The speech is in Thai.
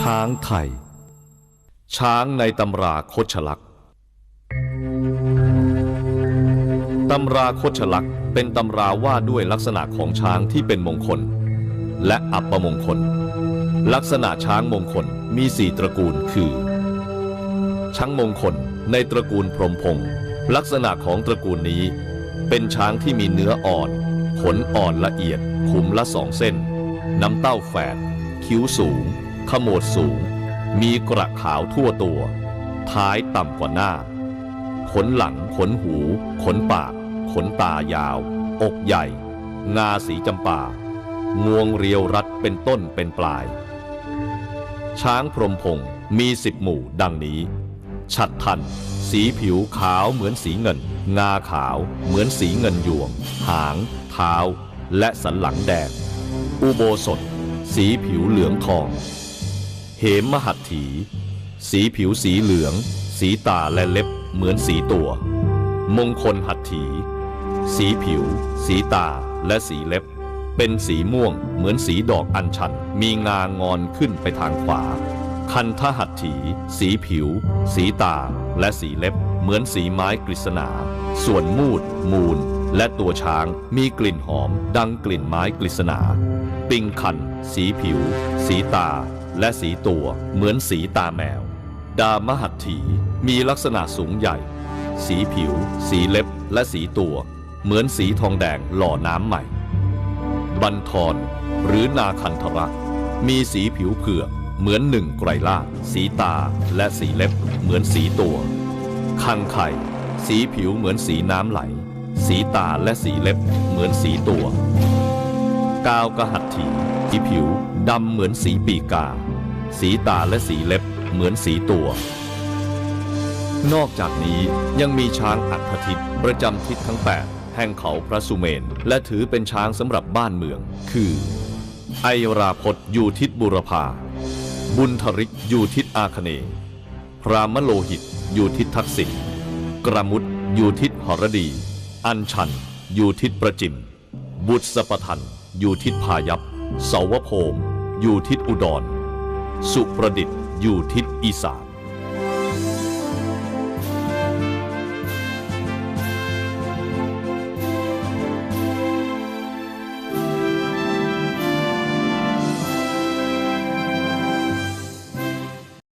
ช้างไทย ช้างในตำราคชลักษ์ตำราคชลักษ์เป็นตำราว่าด้วยลักษณะของช้างที่เป็นมงคล และอัปมงคล ลักษณะช้างมงคลมีสี่ตระกูลคือ ช้างมงคลในตระกูลพรหมพงศ์ลักษณะของตระกูลนี้ เป็นช้างที่มีเนื้ออ่อน ขนอ่อนละเอียดขุมละสองเส้น น้ำเต้าแฝดคิ้วสูง ขมวดสูง มีกระขาวทั่วตัว ท้ายต่ำกว่าหน้า ขนหลัง ขนหู ขนปาก ขนตายาว อกใหญ่ งาสีจำปางวงเรียวรัดเป็นต้นเป็นปลาย ช้างพรมพงมีสิบหมู่ดังนี้ ฉัดทัน สีผิวขาวเหมือนสีเงิน งาขาวเหมือนสีเงินยวง หาง เท้า และสันหลังแดง อุโบสถ สีผิวเหลืองทอง เหมมหัตถี สีผิวสีเหลือง สีตาและเล็บเหมือนสีตัว มงคลหัตถี สีผิว สีตาและสีเล็บ เป็นสีม่วงเหมือนสีดอกอัญชัน มีงางอนขึ้นไปทางขวา คันทหัตถี สีผิว สีตาและสีเล็บ เหมือนสีไม้กฤษณา ส่วนมูด มูล และตัวช้างมีกลิ่นหอม ดังกลิ่นไม้กฤษณาปิงคัน สีผิว สีตา และสีตัวเหมือนสีตาแมว ดามหัตถีมีลักษณะสูงใหญ่ สีผิว สีเล็บ และสีตัว เหมือนสีทองแดงหล่อน้ำใหม่ บันทอนหรือนาคันธระมีสีผิวเผือกเหมือนหนึ่งไกรลาสีตาและสีเล็บ เหมือนสีตัวคังไข่ สีผิวเหมือนสีน้ำไหล สีตาและสีเล็บ เหมือนสีตัว กาวกระหัตถีสีผิว ดำเหมือนสีปีกา สีตาและสีเล็บเหมือนสีตัว นอกจากนี้ยังมีช้างอัฐทิศประจำทิศทั้ง 8 แห่งเขาพระสุเมน และถือเป็นช้างสำหรับบ้านเมือง คือ ไอราพจน์อยู่ทิศบุรพา บุญทริกอยู่ทิศอาคเนย์พรามโลหิตอยู่ทิศทักษิณกระมุดอยู่ทิศหรดี อัญชันอยู่ทิศประจิม บุตรสปทันอยู่ทิศพายัพเสาวโพม อยู่ทิศอุดร สุประดิษฐ์อยู่ทิศอีสาน